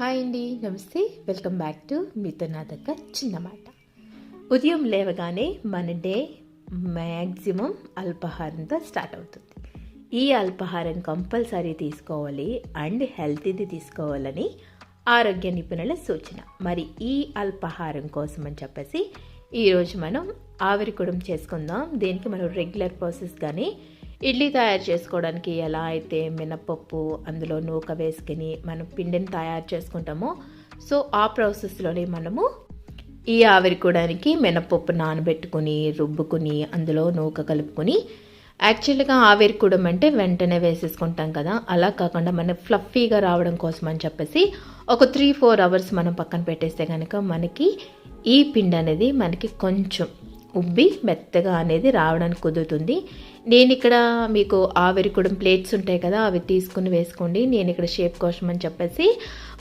Hi అండి నమస్తే. Welcome back to మీతో నా దగ్గర చిన్నమాట ఉదయం లేవగానే మన డే మ్యాక్సిమం అల్పాహారంతో స్టార్ట్ అవుతుంది. ఈ అల్పాహారం కంపల్సరీ తీసుకోవాలి అండ్ హెల్తీది తీసుకోవాలని ఆరోగ్య నిపుణుల సూచన. మరి ఈ అల్పాహారం కోసం అని చెప్పేసి ఈరోజు మనం ఆవిరికుడం చేసుకుందాం. దీనికి? మనం రెగ్యులర్ ప్రాసెస్ కానీ ఇడ్లీ తయారు చేసుకోవడానికి ఎలా అయితే మినపప్పు అందులో నూక వేసుకుని మనం పిండిని తయారు చేసుకుంటామో సో ఆ ప్రాసెస్లోనే మనము ఈ ఆవిరికోవడానికి మినపప్పు నానబెట్టుకుని రుబ్బుకుని అందులో నూక కలుపుకొని యాక్చువల్గా ఆవిరికూడం అంటే వెంటనే వేసేసుకుంటాం కదా. అలా కాకుండా మనం ఫ్లఫీగా రావడం కోసం అని చెప్పేసి ఒక త్రీ ఫోర్ అవర్స్ మనం పక్కన పెట్టేస్తే కనుక మనకి ఈ పిండి అనేది మనకి కొంచెం ఉబ్బి మెత్తగా అనేది రావడానికి కుదురుతుంది. నేను ఇక్కడ మీకు ఆవిరికుడం ప్లేట్స్ ఉంటాయి కదా అవి తీసుకుని వేసుకోండి. నేను ఇక్కడ షేప్ కోసం అని చెప్పేసి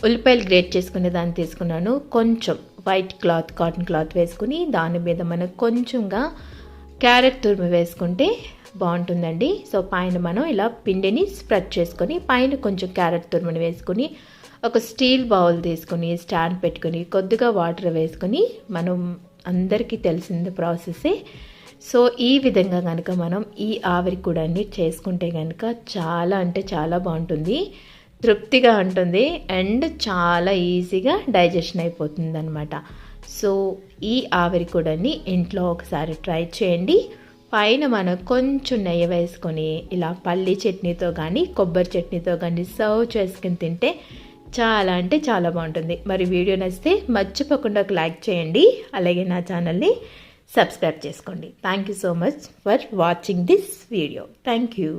ఉల్లిపాయలు గ్రేట్ చేసుకునే దాన్ని తీసుకున్నాను. కొంచెం వైట్ క్లాత్ కాటన్ క్లాత్ వేసుకుని దాని మీద మనం కొంచెంగా క్యారెట్ తురుము వేసుకుంటే బాగుంటుందండి. సో పైన మనం ఇలా పిండిని స్ప్రెడ్ చేసుకొని పైన కొంచెం క్యారెట్ తురుముని వేసుకుని ఒక స్టీల్ బౌల్ తీసుకుని స్టాండ్ పెట్టుకుని కొద్దిగా వాటర్ వేసుకొని మనం అందరికీ తెలిసిన ప్రాసెసే. సో ఈ విధంగా కనుక మనం ఈ ఆవిరి కూడా చేసుకుంటే కనుక చాలా అంటే చాలా బాగుంటుంది. తృప్తిగా ఉంటుంది. అండ్ చాలా ఈజీగా డైజెషన్ అయిపోతుంది అనమాట సో ఈ ఆవిరి కూడాని ఇంట్లో ఒకసారి ట్రై చేయండి. పైన మనం కొంచెం నెయ్యి వేసుకొని ఇలా పల్లి చట్నీతో కానీ కొబ్బరి చట్నీతో కానీ సర్వ్ చేసుకుని తింటే చాలా అంటే చాలా బాగుంటుంది. మరి వీడియో నచ్చితే మర్చిపోకుండా ఒక లైక్ చేయండి. అలాగే నా ఛానల్ని సబ్స్క్రైబ్ చేసుకోండి. Thank you so much for watching this video thank you